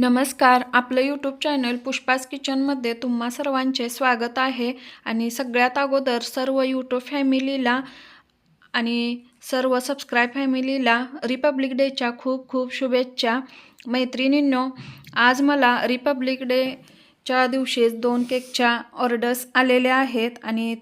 नमस्कार आपलं YouTube channel Pushpa's किचनमध्ये तुम्हा सर्वांचे स्वागत आहे. आणि सगळ्यात अगोदर सर्व यूट्यूब फॅमिलीला आणि सर्व सबस्क्राईब फॅमिलीला रिपब्लिक डेच्या खूप खूप शुभेच्छा. मैत्रिणींनो आज मला रिपब्लिक डेच्या दिवशीच दोन केकच्या ऑर्डर्स आलेल्या आहेत. आणि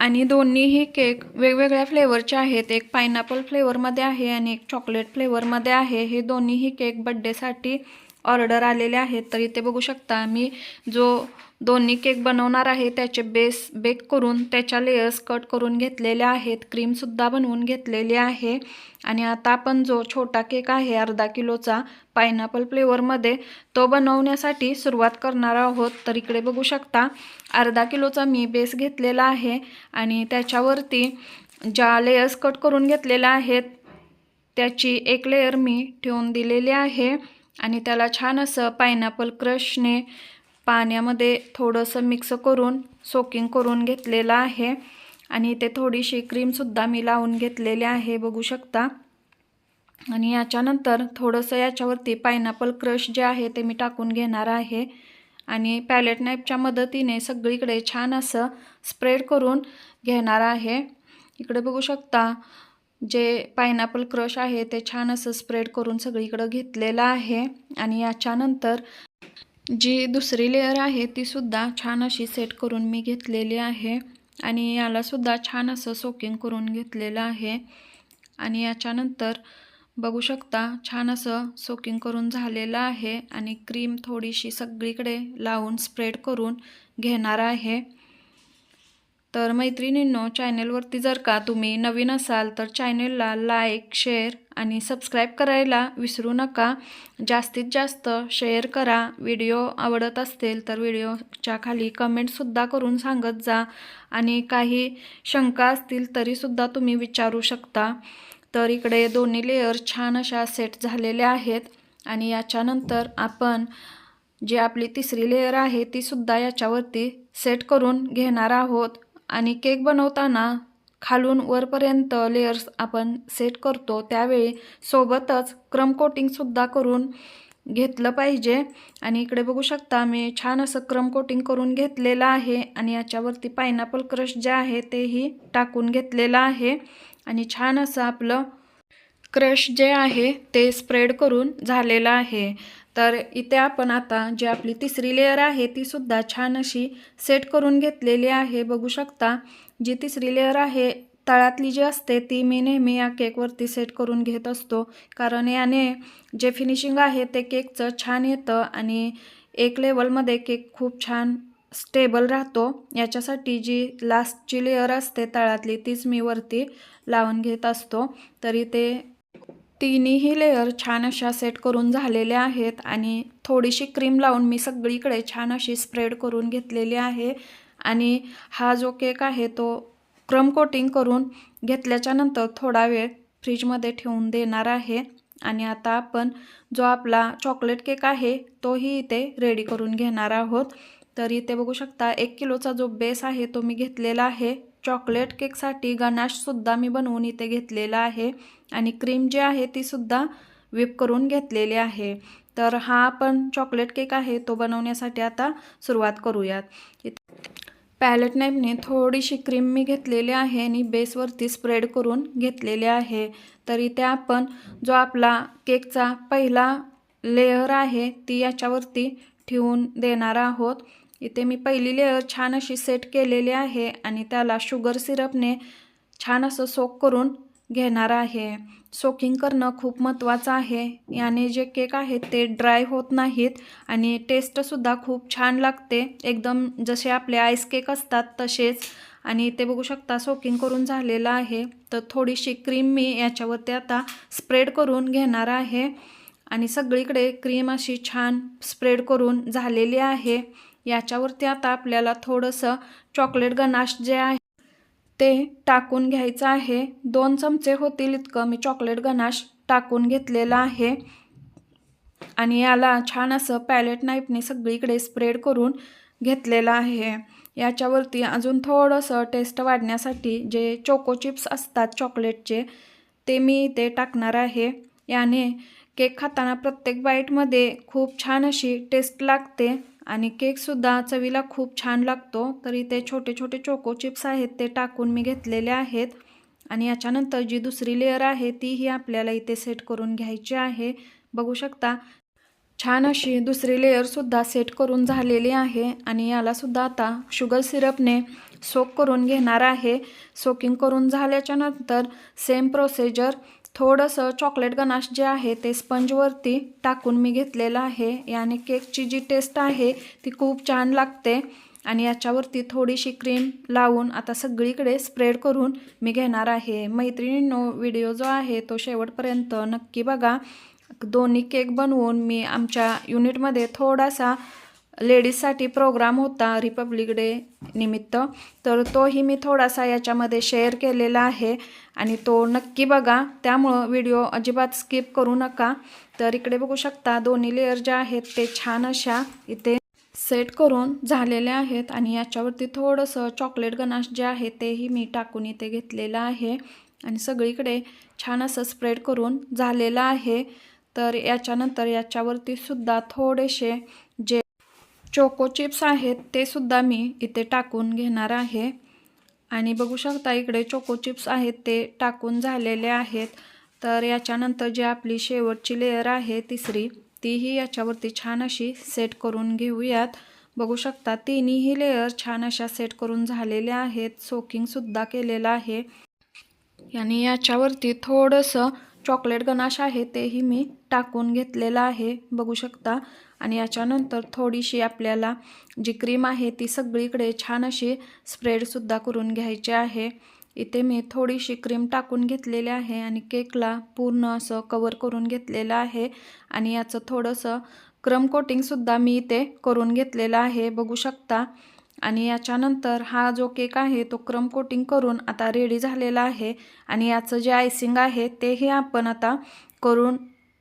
आणि दोन्हीही केक वेगवेगळ्या फ्लेवरचे आहेत. एक पायनॅपल फ्लेवरमध्ये आहे आणि एक चॉकलेट फ्लेवरमध्ये आहे. हे दोन्हीही केक बड्डेसाठी ऑर्डर आलेले आहेत तर इथे बघू शकता मी जो दोन्ही केक बनवणार आहे त्याचे बेस बेक करून त्याच्या लेयर्स कट करून घेतलेले आहेत क्रीमसुद्धा बनवून घेतलेली आहे. आणि आता आपण जो छोटा केक आहे अर्धा किलोचा पायनॅपल फ्लेवरमध्ये तो बनवण्यासाठी सुरुवात करणार आहोत. तर इकडे बघू शकता अर्धा किलोचा मी बेस घेतलेला आहे आणि त्याच्यावरती ज्या लेयर्स कट करून घेतलेल्या आहेत त्याची एक लेयर मी ठेवून दिलेली आहे. आणि त्याला छान असं पायनॅपल क्रशने पाण्यामध्ये थोडंसं मिक्स करून सोकिंग करून घेतलेलं आहे. आणि ते थोडीशी क्रीमसुद्धा मी लावून घेतलेली आहे बघू शकता. आणि याच्यानंतर थोडंसं याच्यावरती पायनॅपल क्रश जे आहे ते मी टाकून घेणार आहे. आणि पॅलेट नाईपच्या मदतीने सगळीकडे छान असं स्प्रेड करून घेणार आहे. इकडे बघू शकता जे पायनॅपल क्रश आहे ते छान असं स्प्रेड करून सगळीकडं घेतलेलं आहे. आणि याच्यानंतर जी दुसरी लेअर आहे तीसुद्धा छान अशी सेट करून मी घेतलेली आहे. आणि यालासुद्धा छान असं सोकिंग करून घेतलेलं आहे. आणि याच्यानंतर बघू शकता छान असं सोकिंग करून झालेलं आहे. आणि क्रीम थोडीशी सगळीकडे लावून स्प्रेड करून घेणार आहे. तर मैत्रिणींनो चॅनेलवरती जर का तुम्ही नवीन असाल तर चॅनेलला लाईक शेअर आणि सबस्क्राईब करायला विसरू नका. जास्तीत जास्त शेअर करा. व्हिडिओ आवडत असतील तर व्हिडिओच्या खाली कमेंटसुद्धा करून सांगत जा आणि काही शंका असतील तरीसुद्धा तुम्ही विचारू शकता. तर इकडे दोन्ही लेअर छान अशा सेट झालेल्या आहेत आणि याच्यानंतर आपण जी आपली तिसरी लेअर आहे तीसुद्धा याच्यावरती सेट करून घेणार आहोत. आणि केक बनवताना खालून वरपर्यंत लेयर्स आपण सेट करतो त्यावेळी सोबतच क्रम कोटिंगसुद्धा करून घेतलं पाहिजे. आणि इकडे बघू शकता मी छान असं क्रम कोटिंग करून घेतलेलं आहे आणि याच्यावरती पायनॅपल क्रश जे आहे तेही टाकून घेतलेलं आहे. आणि छान असं आपलं क्रश जे आहे ते स्प्रेड करून झालेलं आहे. तर इथे आपण आता जी आपली तिसरी लेअर आहे ती सुद्धा छान अशी सेट करून घेतलेली आहे. बघू शकता जी तिसरी लेअर आहे तळातली जी असते ती मी नेहमी या केकवरती सेट करून घेत असतो. कारण याने जे फिनिशिंग आहे ते केकचं छान येतं आणि एक लेवलमध्ये केक खूप छान स्टेबल राहतो. याच्यासाठी जी लास्टची लेअर असते तळातली तीच मी वरती लावून घेत असतो. तरी ते तिन्हीही लेअर छान अशा सेट करून झालेल्या आहेत आणि थोडीशी क्रीम लावून मी सगळीकडे छान अशी स्प्रेड करून घेतलेली आहे. आणि हा जो केक आहे तो क्रम कोटिंग करून घेतल्याच्या नंतर थोडा वेळ फ्रीजमध्ये ठेवून देणार आहे. आणि आता आपण जो आपला चॉकलेट केक आहे तोही इथे रेडी करून घेणार आहोत. तर इथे बघू शकता एक किलोचा जो बेस आहे तो मी घेतलेला आहे. चॉकलेट केकसाठी गणाशसुद्धा मी बनवून इथे घेतलेला आहे. आणि क्रीम जी आहे तीसुद्धा विप करून घेतलेली आहे. तर हा आपण चॉकलेट केक आहे तो बनवण्यासाठी आता सुरुवात करूयात. पॅलेट नाईफने थोडीशी क्रीम मी घेतलेली आहे आणि बेसवरती स्प्रेड करून घेतलेले आहे. तर इथे आपण जो आपला केकचा पहिला लेअर आहे ती याच्यावरती ठेवून देणार आहोत. इथे मी पहिली लेअर छान अशी सेट केलेली आहे आणि त्याला शुगर सिरपने छान असं सोक करून घेणार आहे. सोकिंग करणं खूप महत्त्वाचं आहे. याने जे केक आहेत ते ड्राय होत नाहीत आणि टेस्टसुद्धा खूप छान लागते. एकदम जसे आपले आईस केक असतात तसेच. आणि ते बघू शकता सोकिंग करून झालेलं आहे. तर थोडीशी क्रीम मी याच्यावरती आता स्प्रेड करून घेणार आहे. आणि सगळीकडे क्रीम अशी छान स्प्रेड करून झालेली आहे. याच्यावरती आता आपल्याला थोडंसं चॉकलेट गनाश जे आहे ते टाकून घ्यायचं आहे. दोन चमचे होतील इतकं. मी चॉकलेट गनाश टाकून घेतलेलं आहे. आणि याला छान असं पॅलेट नाईफने सगळीकडे स्प्रेड करून घेतलेलं आहे. याच्यावरती अजून थोडंसं टेस्ट वाढण्यासाठी जे चोको चिप्स असतात चॉकलेटचे ते मी इथे टाकणार आहे. याने केक खाताना प्रत्येक बाईटमध्ये खूप छान अशी टेस्ट लागते. आणि केकसुद्धा चवीला खूप छान लागतो. तर इथे छोटे छोटे चोको चिप्स आहेत ते टाकून मी घेतलेले आहेत. आणि याच्यानंतर जी दुसरी लेअर आहे तीही आपल्याला इथे सेट करून घ्यायची आहे. बघू शकता छान अशी दुसरी लेअरसुद्धा सेट करून झालेली आहे. आणि यालासुद्धा आता शुगर सिरपने सोक करून घेणार आहे. सोकिंग करून झाल्याच्यानंतर सेम प्रोसिजर थोडंसं चॉकलेट गनाश जे आहे ते स्पंजवरती टाकून मी घेतलेलं आहे. याने केकची जी टेस्ट आहे ती खूप छान लागते. आणि याच्यावरती थोडीशी क्रीम लावून आता सगळीकडे स्प्रेड करून मी घेणार आहे. मैत्रिणींनो व्हिडिओ जो आहे तो शेवटपर्यंत नक्की बघा. दोन्ही केक बनवून मी आमच्या युनिटमध्ये थोडासा लेडीजसाठी प्रोग्राम होता रिपब्लिक डे निमित्त. तर तोही मी थोडासा याच्यामध्ये शेअर केलेला आहे. आणि तो नक्की बघा. त्यामुळं व्हिडिओ अजिबात स्किप करू नका. तर इकडे बघू शकता दोन्ही लेअर ज्या आहेत ते छान अशा इथे सेट करून झालेले आहेत. आणि याच्यावरती थोडंसं चॉकलेट गनाश जे आहे तेही मी टाकून इथे घेतलेलं आहे. आणि सगळीकडे छान असं स्प्रेड करून झालेलं आहे. तर याच्यानंतर याच्यावरती सुद्धा थोडेसे चोको चिप्स आहेत ते सुद्धा मी इथे टाकून घेणार आहे. आणि बघू शकता इकडे चोको चिप्स आहेत ते टाकून झालेले आहेत. तर याच्यानंतर जी आपली शेवटची लेयर आहे तिसरी तीही याच्यावरती छान अशी सेट करून घेऊयात. बघू शकता तिन्हीही लेयर छान अशा सेट करून झालेल्या आहेत सोकिंगसुद्धा केलेलं आहे. आणि याच्यावरती थोडंसं चॉकलेट गनाश आहे तेही मी टाकून घेतलेलं आहे. बघू शकता आणि याच्यानंतर थोडीशी आपल्याला जी क्रीम आहे ती सगळीकडे छान अशी स्प्रेडसुद्धा करून घ्यायची आहे. इथे मी थोडीशी क्रीम टाकून घेतलेली आहे आणि केकला पूर्ण असं कवर करून घेतलेलं आहे. आणि याचं थोडंसं क्रम कोटिंगसुद्धा मी इथे करून घेतलेलं आहे बघू शकता. आणि याच्यानंतर हा जो केक आहे तो क्रम कोटिंग करून आता रेडी झालेला आहे. आणि याचं जे आयसिंग आहे तेही आपण आता करून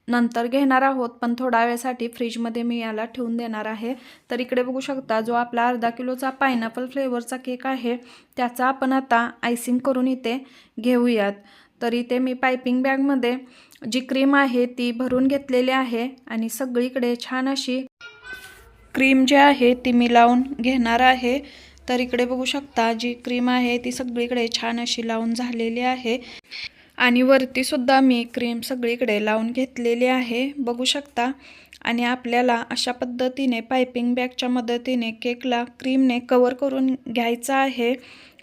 नंतर घेणार आहोत पण थोडा वेळसाठी फ्रीजमध्ये मी याला ठेवून देणार आहे. तर इकडे बघू शकता जो आपला अर्धा किलोचा पायनॅपल फ्लेवरचा केक आहे त्याचा आपण आता आयसिंग करून इथे घेऊयात. तर इथे मी पायपिंग बॅगमध्ये जी क्रीम आहे ती भरून घेतलेली आहे आणि सगळीकडे छान अशी क्रीम जी आहे ती मी लावून घेणार आहे. तर इकडे बघू शकता जी क्रीम आहे ती सगळीकडे छान अशी लावून झालेली आहे. आणि वरतीसुद्धा मी क्रीम सगळीकडे लावून घेतलेली आहे. बघू शकता. आणि आपल्याला अशा पद्धतीने पायपिंग बॅगच्या मदतीने केकला क्रीमने कवर करून घ्यायचं आहे.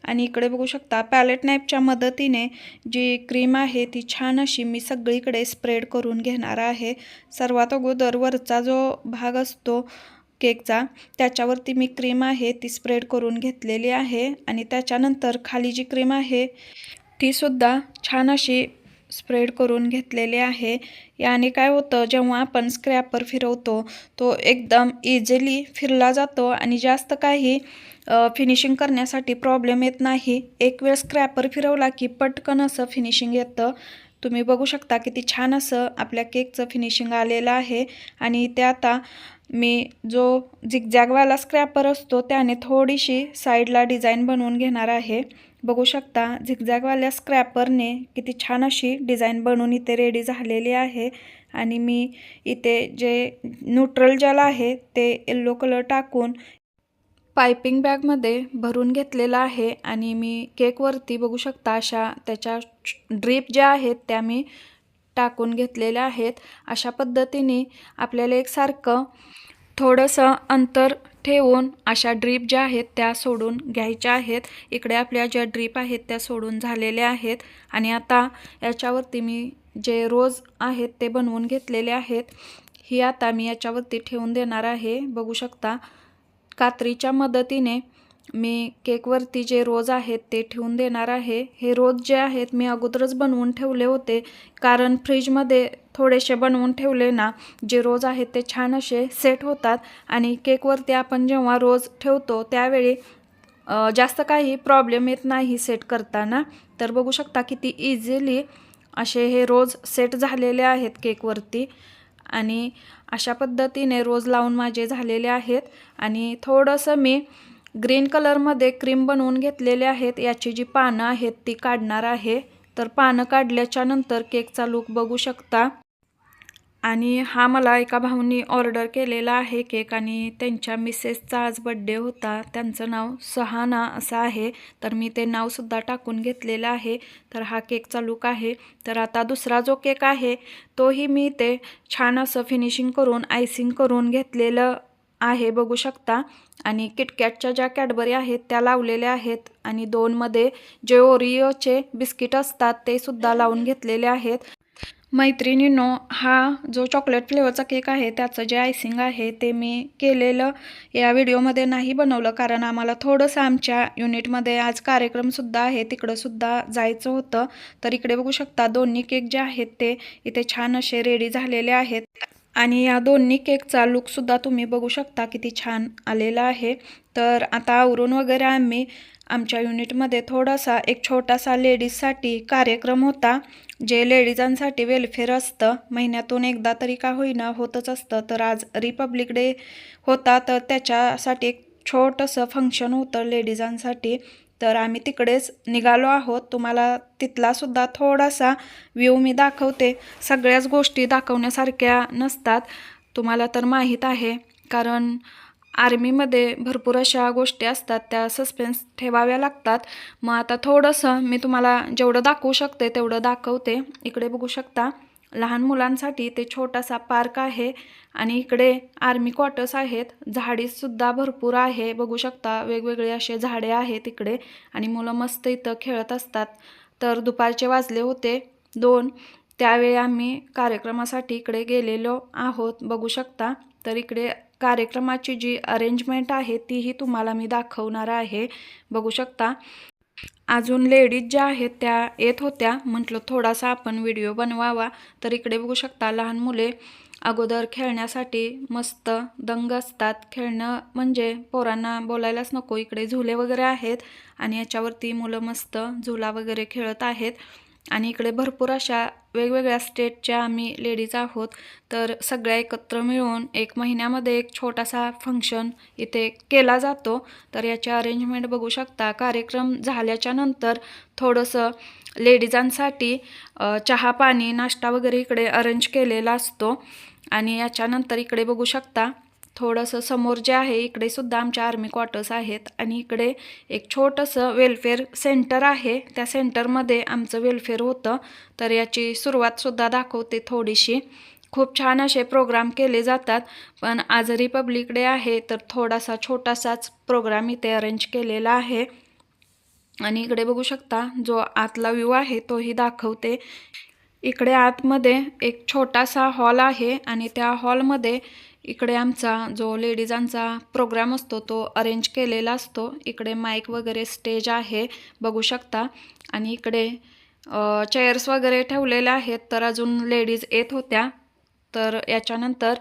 आणि इकडे बघू शकता पॅलेट नाईपच्या मदतीने जी क्रीम आहे ती छान अशी मी सगळीकडे स्प्रेड करून घेणार आहे. सर्वात अगोदर वरचा जो भाग असतो केकचा त्याच्यावरती मी क्रीम आहे ती स्प्रेड करून घेतलेली आहे. आणि त्याच्यानंतर खाली जी क्रीम आहे तीसुद्धा छान अशी स्प्रेड करून घेतलेली आहे. याने काय होतं जेव्हा आपण स्क्रॅपर फिरवतो तो एकदम इझिली फिरला जातो आणि जास्त काही फिनिशिंग करण्यासाठी प्रॉब्लेम येत नाही. एक वेळ स्क्रॅपर फिरवला की पटकन असं फिनिशिंग येतं. तुम्ही बघू शकता किती छान असं आपल्या केकचं फिनिशिंग आलेलं आहे. आणि ते आता मी जो झिगझॅगवाला स्क्रॅपर असतो त्याने थोडीशी साईडला डिझाईन बनवून घेणार आहे. बघू शकता झिगझॅगवाल्या स्क्रॅपरने किती छान अशी डिझाईन बनवून इथे रेडी झालेली आहे. आणि मी इथे जे न्यूट्रल जल आहे ते येल्लो कलर टाकून पायपिंग बॅगमध्ये भरून घेतलेलं आहे. आणि मी केकवरती बघू शकता अशा त्याच्या ड्रीप ज्या आहेत त्या मी टाकून घेतलेल्या आहेत. अशा पद्धतीने आपल्याला एकसारखं थोडंसं अंतर ठेवून अशा ड्रीप ज्या आहेत त्या सोडून घ्यायच्या आहेत. इकडे आपल्या ज्या ड्रीप आहेत त्या सोडून झालेल्या आहेत. आणि आता याच्यावरती मी जे रोज आहेत ते बनवून घेतलेले आहेत. ही आता मी याच्यावरती ठेवून देणार आहे. बघू शकता कात्रीच्या मदतीने मी केकवरती जे रोज आहेत ते ठेवून देणार आहे. हे रोज जे आहेत मी अगोदरच बनवून ठेवले होते. कारण फ्रीजमध्ये थोडेसे बनवून ठेवले ना जे रोज आहेत ते छान असे सेट होतात. आणि केकवरती आपण जेव्हा रोज ठेवतो त्यावेळी जास्त काही प्रॉब्लेम येत नाही सेट करताना. तर बघू शकता किती इझिली असे हे रोज सेट झालेले आहेत केकवरती आणि अशा पद्धतीने रोज लावून माझे झालेले आहेत. आणि थोडंसं मी ग्रीन कलरमध्ये क्रीम बनवून घेतलेले आहेत. याची जी पानं आहेत ती काढणार आहे. तर पानं काढल्याच्या नंतर केकचा लूक बघू शकता. आणि हा मला एका भाऊनी ऑर्डर केलेला आहे केक आणि त्यांच्या मिसेसचा आज बड्डे होता. त्यांचं नाव सहाना असं आहे. तर मी ते नावसुद्धा टाकून घेतलेलं आहे. तर हा केकचा लुक आहे. तर आता दुसरा जो केक आहे तोही मी ते छान असं फिनिशिंग करून आयसिंग करून घेतलेलं आहे बघू शकता. आणि किटकॅटच्या ज्या कॅडबरी आहेत त्या लावलेल्या आहेत. आणि दोनमध्ये जे ओरिओचे बिस्किट असतात ते सुद्धा लावून घेतलेले आहेत. मैत्रिणीनो हा जो चॉकलेट फ्लेवरचा केक आहे त्याचं जे आयसिंग आहे ते मी केलेलं या व्हिडिओमध्ये नाही बनवलं. कारण आम्हाला थोडंसं आमच्या युनिटमध्ये आज कार्यक्रमसुद्धा आहे तिकडंसुद्धा जायचं होतं. तर इकडे बघू शकता दोन्ही केक जे आहेत ते इथे छान असे रेडी झालेले आहेत. आणि या दोन्ही केकचा लुकसुद्धा तुम्ही बघू शकता किती छान आलेला आहे. तर आता आवरून वगैरे आम्ही आमच्या युनिटमध्ये थोडासा एक छोटासा लेडीजसाठी कार्यक्रम होता जे लेडीजांसाठी वेलफेअर असतं. महिन्यातून एकदा तरी का होईना होतच असतं. तर आज रिपब्लिक डे होता तर त्याच्यासाठी एक छोटंसं फंक्शन होतं लेडीजांसाठी. तर आम्ही तिकडेच निघालो आहोत. तुम्हाला तिथलासुद्धा थोडासा व्ह्यू मी दाखवते. सगळ्याच गोष्टी दाखवण्यासारख्या नसतात. तुम्हाला तर माहीत आहे. कारण आर्मीमध्ये भरपूर अशा गोष्टी असतात त्या सस्पेन्स ठेवाव्या लागतात. मग आता थोडंसं मी तुम्हाला जेवढं दाखवू शकते तेवढं दाखवते. इकडे बघू शकता लहान मुलांसाठी ते छोटासा पार्क आहे आणि इकडे आर्मी क्वार्टर्स आहेत. झाडीसुद्धा भरपूर आहे. बघू शकता वेगवेगळे असे झाडे आहेत इकडे आणि मुलं मस्त इथं खेळत असतात. तर दुपारचे वाजले होते दोन. त्यावेळी आम्ही कार्यक्रमासाठी इकडे गेलेलो आहोत. बघू शकता तर इकडे कार्यक्रमाची जी अरेंजमेंट आहे तीही तुम्हाला मी दाखवणार आहे. बघू शकता. अजून लेडीज ज्या आहेत त्या येत होत्या. म्हटलं थोडासा आपण व्हिडिओ बनवावा. तर इकडे बघू शकता लहान मुले अगोदर खेळण्यासाठी मस्त दंग असतात. खेळणं म्हणजे पोरांना बोलायलाच नको. इकडे झुले वगैरे आहेत आणि याच्यावरती मुलं मस्त झुला वगैरे खेळत आहेत. आणि इकडे भरपूर अशा वेगवेगळ्या स्टेटच्या आम्ही लेडीज आहोत. तर सगळ्या एकत्र मिळून एक महिन्यामध्ये एक छोटासा फंक्शन इथे केला जातो. तर याची अरेंजमेंट बघू शकता. कार्यक्रम झाल्याच्यानंतर थोडंसं लेडीजांसाठी चहा पाणी नाश्ता वगैरे इकडे अरेंज केलेला असतो. आणि याच्यानंतर इकडे बघू शकता थोडंसं समोर जे आहे इकडे सुद्धा आमच्या आर्मी क्वार्टर्स आहेत आणि इकडे एक छोटंसं वेलफेअर सेंटर आहे. त्या सेंटरमध्ये आमचं वेलफेअर होतं. तर याची सुरुवातसुद्धा दाखवते थोडीशी. खूप छान असे प्रोग्राम केले जातात. पण आज रिपब्लिक डे आहे तर थोडासा छोटासाच प्रोग्राम इथे अरेंज केलेला आहे. आणि इकडे बघू शकता जो आतला व्ह्यू आहे तोही दाखवते. इकडे आतमध्ये एक छोटासा हॉल आहे आणि त्या हॉलमध्ये इकडे आमचा जो लेडीजांचा प्रोग्राम असतो तो अरेंज केलेला असतो. इकडे माईक वगैरे स्टेज आहे बघू शकता. आणि इकडे चेअर्स वगैरे ठेवलेल्या आहेत तर अजून लेडीज येत होत्या. तर याच्यानंतर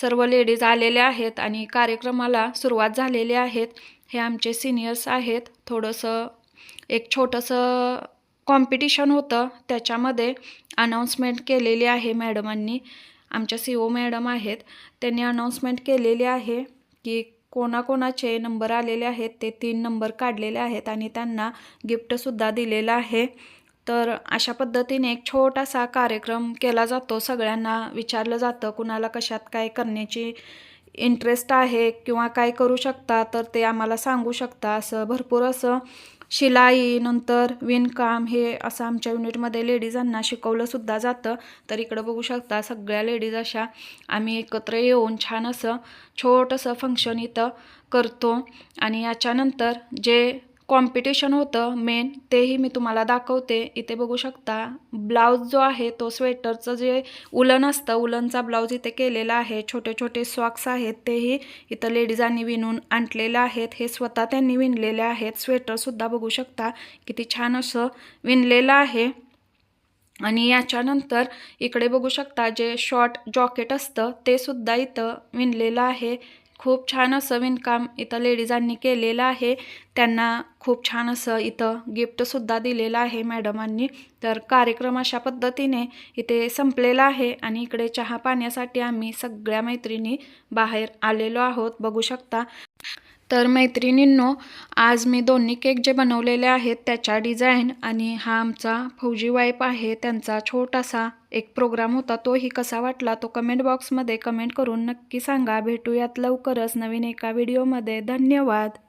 सर्व लेडीज आलेल्या आहेत आणि कार्यक्रमाला सुरुवात झालेली आहेत. हे आमचे सिनियर्स आहेत. थोडंसं एक छोटंसं कॉम्पिटिशन होतं. त्याच्यामध्ये अनाऊन्समेंट केलेली आहे मॅडमांनी आमच्या सी ओ मॅडम आहेत त्यांनी अनाऊन्समेंट केलेली आहे की कोणाकोणाचे नंबर आलेले आहेत ते तीन नंबर काढलेले आहेत आणि त्यांना गिफ्टसुद्धा दिलेलं आहे. तर अशा पद्धतीने एक छोटासा कार्यक्रम केला जातो. सगळ्यांना विचारलं जातं कुणाला कशात काय करण्याची इंटरेस्ट आहे किंवा काय करू शकता तर ते आम्हाला सांगू शकता. असं भरपूर असं शिलाई नंतर विणकाम हे असं आमच्या युनिटमध्ये लेडीजांना शिकवलंसुद्धा जातं. तर इकडं बघू शकता सगळ्या लेडीज अशा आम्ही एकत्र येऊन छान असं छोटंसं फंक्शन इथं करतो. आणि याच्यानंतर जे कॉम्पिटिशन होतं मेन तेही मी तुम्हाला दाखवते. इथे बघू शकता ब्लाऊज जो आहे तो स्वेटरचं जे उलन असतं उलनचा ब्लाऊज इथे केलेला आहे. छोटे छोटे सॉक्स आहेत तेही इथं लेडीजांनी विणून आणलेले आहेत. हे स्वतः त्यांनी विणलेले आहेत. स्वेटरसुद्धा बघू शकता किती छान असं विणलेलं आहे. आणि याच्यानंतर इकडे बघू शकता जे शॉर्ट जॉकेट असतं ते सुद्धा इथं विणलेलं आहे. खूप छान असं विणकाम इथं लेडीजांनी केलेलं आहे. त्यांना खूप छान असं इथं गिफ्टसुद्धा दिलेलं आहे मॅडमांनी. तर कार्यक्रम अशा पद्धतीने इथे संपलेला आहे आणि इकडे चहा पाण्यासाठी आम्ही सगळ्या मैत्रिणी बाहेर आलेलो आहोत. बघू शकता तर मैत्रिणींनो आज मी दोन्ही केक जे बनवलेले आहेत त्याच्या डिझाईन आणि हा आमचा फौजी वाईफ आहे त्यांचा छोटासा एक प्रोग्राम होता तोही कसा वाटला तो कमेंट बॉक्समध्ये कमेंट करून नक्की सांगा. भेटूयात लवकरच नवीन एका व्हिडिओमध्ये धन्यवाद.